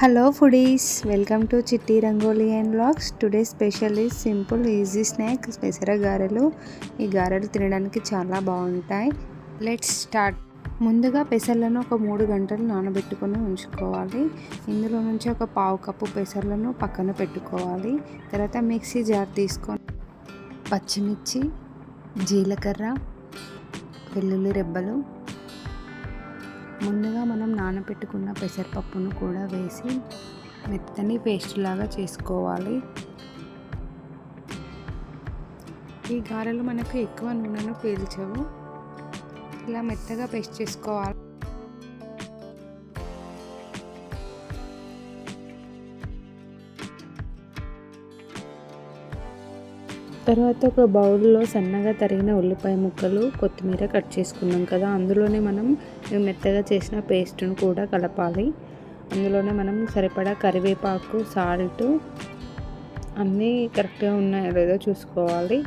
Hello foodies welcome to Chitti Rangoli and blogs today special is simple easy snack pesara garelu. ఈ గారెలు తినడానికి చాలా బాగుంటాయి. Let's start ముందుగా పెసర్లను ఒక మూడు గంటలు నానబెట్టుకొని ఉంచుకోవాలి. ఇందులో నుంచి ఒక పావు కప్పు పెసర్లను పక్కన పెట్టుకోవాలి. తర్వాత మిక్సీ జార్ తీసుకొని పచ్చిమిర్చి జీలకర్ర వెల్లుల్లి రెబ్బలు ముందుగా మనం నానబెట్టుకున్న పెసరపప్పును కూడా వేసి మెత్తని పేస్ట్ లాగా చేసుకోవాలి. ఈ గారెలు మనకు ఎక్కువ నూనెను పీల్చవు. ఇలా మెత్తగా పేస్ట్ చేసుకోవాలి. తర్వాత ఒక బౌల్లో సన్నగా తరిగిన ఉల్లిపాయ ముక్కలు కొత్తిమీర కట్ చేసుకున్నాం కదా. అందులోనే మనం మెత్తగా చేసిన పేస్ట్ను కూడా కలపాలి. అందులోనే మనం సరిపడా కరివేపాకు సాల్ట్ అన్నీ కరెక్ట్గా ఉన్నాయో లేదో చూసుకోవాలి.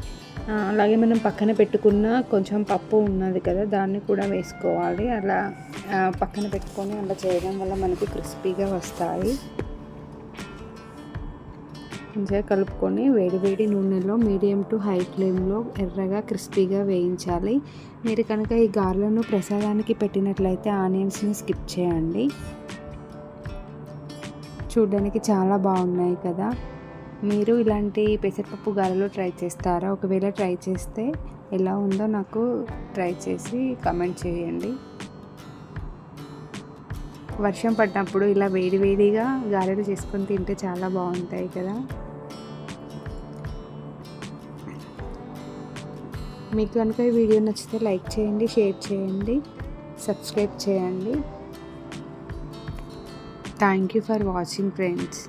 అలాగే మనం పక్కన పెట్టుకున్న కొంచెం పప్పు ఉన్నది కదా దాన్ని కూడా వేసుకోవాలి. అలా పక్కన పెట్టుకొని అలా చేయడం వల్ల మనకి క్రిస్పీగా వస్తాయి. మంచిగా కలుపుకొని వేడివేడి నూనెలో మీడియం టు హై ఫ్లేమ్లో ఎర్రగా క్రిస్పీగా వేయించాలి. మీరు కనుక ఈ గారెలను ప్రసాదానికి పెట్టినట్లయితే ఆనియన్స్ని స్కిప్ చేయండి. చూడడానికి చాలా బాగున్నాయి కదా. మీరు ఇలాంటి పెసరపప్పు గారెలు ట్రై చేస్తారా? ఒకవేళ ట్రై చేస్తే ఎలా ఉందో నాకు ట్రై చేసి కమెంట్ చేయండి. వర్షం పడినప్పుడు ఇలా వేడివేడిగా గారెలు చేసుకొని తింటే చాలా బాగుంటాయి కదా. మీకు కనుక ఈ వీడియో నచ్చితే లైక్ చేయండి షేర్ చేయండి సబ్స్క్రైబ్ చేయండి. Thank you for watching friends